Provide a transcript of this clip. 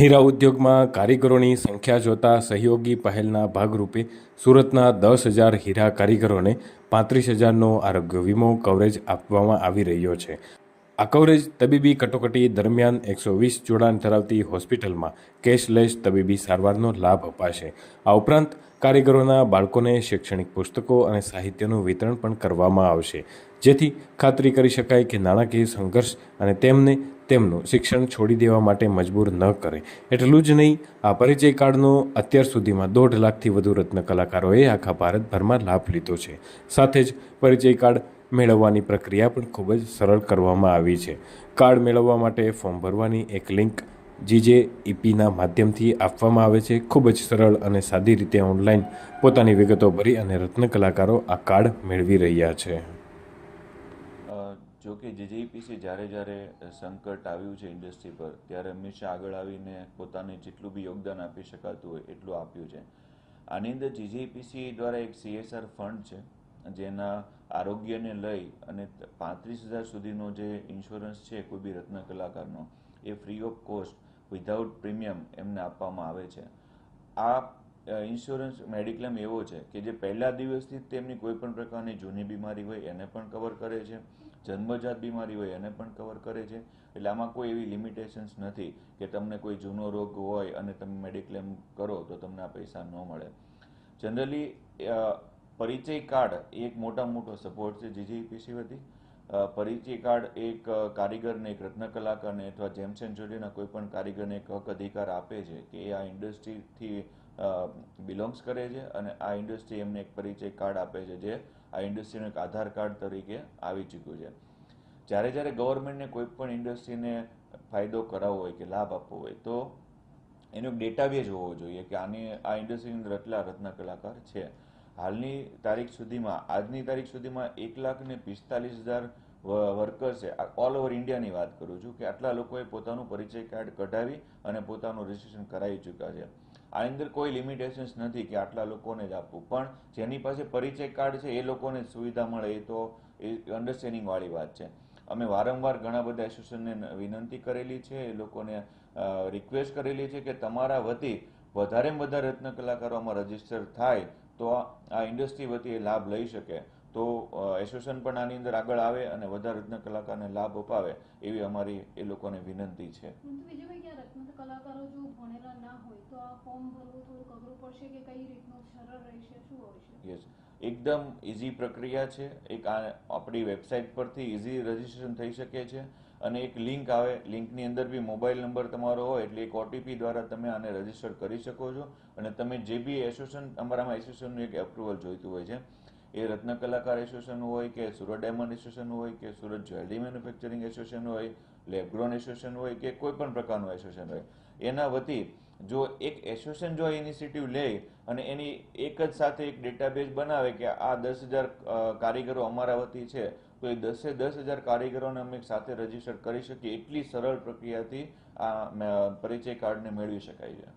હીરા ઉદ્યોગમાં કારીગરોની સંખ્યા જોતા સહયોગી પહેલના ભાગરૂપે સુરતના દસ હજાર હીરા કારીગરોને પાંત્રીસ હજારનો આરોગ્ય વીમો કવરેજ આપવામાં આવી રહ્યો છે. આ કવરેજ તબીબી કટોકટી દરમિયાન એકસો વીસ જોડાણ ધરાવતી હોસ્પિટલમાં કેશલેસ તબીબી સારવારનો લાભ અપાશે. આ ઉપરાંત કારીગરોના બાળકોને શૈક્ષણિક પુસ્તકો અને સાહિત્યનું વિતરણ પણ કરવામાં આવશે. જેથી ખાતરી કરી શકાય કે નાણાકીય સંઘર્ષ અને તેમને તેમનું શિક્ષણ છોડી દેવા માટે મજબૂર ન કરે. એટલું જ નહીં, આ પરિચય કાર્ડનો અત્યાર સુધીમાં દોઢ લાખથી વધુ રત્ન કલાકારોએ આખા ભારતભરમાં લાભ લીધો છે. સાથે જ પરિચય કાર્ડ મેળવવાની પ્રક્રિયા પણ ખૂબ જ સરળ કરવામાં આવી છે. કાર્ડ મેળવવા માટે ફોર્મ ભરવાની એક લિંક જીજે ઇપીના માધ્યમથી આપવામાં આવે છે. ખૂબ જ સરળ અને સાદી રીતે ઓનલાઈન પોતાની વિગતો ભરી અને રત્ન કલાકારો આ કાર્ડ મેળવી રહ્યા છે. જો કે જેજેપીસી જ્યારે જ્યારે સંકટ આવ્યું છે ઇન્ડસ્ટ્રી પર, ત્યારે હંમેશા આગળ આવીને પોતાને જેટલું બી યોગદાન આપી શકાતું હોય એટલું આપ્યું છે. આની અંદર જીજેપીસી દ્વારા એક સીએસઆર ફંડ છે. જેના આરોગ્યને લઈ અને પાંત્રીસ હજાર સુધીનો જે ઇન્સ્યોરન્સ છે, કોઈ બી રત્ન કલાકારનો, એ free of cost without premium એમને આપવામાં આવે છે. આ ઇન્સ્યોરન્સ મેડિક્લેમ એવો છે કે જે પહેલા દિવસથી તેમની કોઈ પણ પ્રકારની જૂની બીમારી હોય એને પણ કવર કરે છે, જન્મજાત બીમારી હોય એને પણ કવર કરે છે. એટલે આમાં કોઈ એવી લિમિટેશન્સ નથી કે તમને કોઈ જૂનો રોગ હોય અને તમે મેડિક્લેમ કરો તો તમને આ પૈસા ન મળે. જનરલી પરિચય કાર્ડ એક મોટા મોટો સપોર્ટ છે. જીજીપીસી વતી. પરિચય કાર્ડ એક કારીગરને એક રત્ન કલાકારને અથવા એન્ડ જોડીના કોઈ પણ કારીગરને એક હક અધિકાર આપે છે કે એ આ ઇન્ડસ્ટ્રીથી બિલોંગ્સ કરે છે અને આ ઇન્ડસ્ટ્રી એમને એક પરિચય કાર્ડ આપે છે જે આ ઇન્ડસ્ટ્રીનું એક આધાર કાર્ડ તરીકે આવી ચૂક્યું છે. જ્યારે જ્યારે ગવર્મેન્ટને કોઈ પણ ઇન્ડસ્ટ્રીને ફાયદો કરાવવો હોય કે લાભ આપવો હોય તો એનો ડેટાબેઝ હોવો જોઈએ કે આની, આ ઇન્ડસ્ટ્રીની અંદર એટલા રત્ન કલાકાર છે. હાલની તારીખ સુધીમાં, આજની તારીખ સુધીમાં એક લાખ ને પિસ્તાલીસ હજાર વર્કર્સ ઓલ ઓવર ઇન્ડિયાની વાત કરું છું કે આટલા લોકોએ પોતાનું પરિચય કાર્ડ કઢાવી અને પોતાનું રજીસ્ટ્રેશન કરાવી ચૂક્યા છે. આની અંદર કોઈ લિમિટેશન્સ નથી કે આટલા લોકોને જ આપવું. પણ જેની પાસે પરિચય કાર્ડ છે, એ લોકોને સુવિધા મળે, એ તો, એ અંડરસ્ટેન્ડિંગવાળી વાત છે. અમે વારંવાર ઘણા બધા એસોસિએશનને વિનંતી કરેલી છે, એ લોકોને રિક્વેસ્ટ કરેલી છે કે તમારા વતી વધારેમાં વધારે રત્ન કલાકારોમાં રજિસ્ટર થાય તો આ ઇન્ડસ્ટ્રી વતી એ લાભ લઈ શકે. તો એસોસિએશન પણ આની અંદર આગળ આવે અને વધારે રત્ન કલાકારને લાભ અપાવે એવી અમારી એ લોકોને વિનંતી છે. પરંતુ વિજયભાઈ કે આ રત્ન કલાકારો જો ભણેલા ના હોય તો આ ફોર્મ ભરવું થોડુંક અઘરું પડશે કે કઈ રીતનું સરળ રહેશે? શું હોય છે? યસ એકદમ ઇઝી પ્રક્રિયા છે. એક આપણી વેબસાઇટ પરથી ઇઝી રજીસ્ટ્રેશન થઈ શકે છે અને એક લિંક આવે. લિંકની અંદર બી મોબાઈલ નંબર તમારો હોય એટલે એક ઓટીપી દ્વારા તમે આને રજિસ્ટર કરી શકો છો અને તમે જે બી એસોસિએશન અમારામાં એસોસિએશનનું એક એપ્રુવલ જોઈતું હોય છે. એ રત્ન કલાકાર એસોસિએશન હોય કે સુરત ડાયમંડ એસોસિએશન હોય કે સુરત જ્વેલરી મેન્યુફેક્ચરિંગ એસોસિએશન હોય લેબગ્રોન એસોસિએશન હોય કે કોઈ પણ પ્રકારનું એસોસિએશન હોય. એના વતી જો એક એસોસિએશન જો ઇનિશિયેટિવ લે અને એની એક જ સાથે એક ડેટાબેઝ બનાવે કે આ દસ હજાર કારીગરો અમારા વતી છે, તો એ દસે દસ હજાર કારીગરોને અમે સાથે રજિસ્ટર કરી શકીએ. એટલી સરળ પ્રક્રિયાથી આ પરિચય કાર્ડને મેળવી શકાય છે.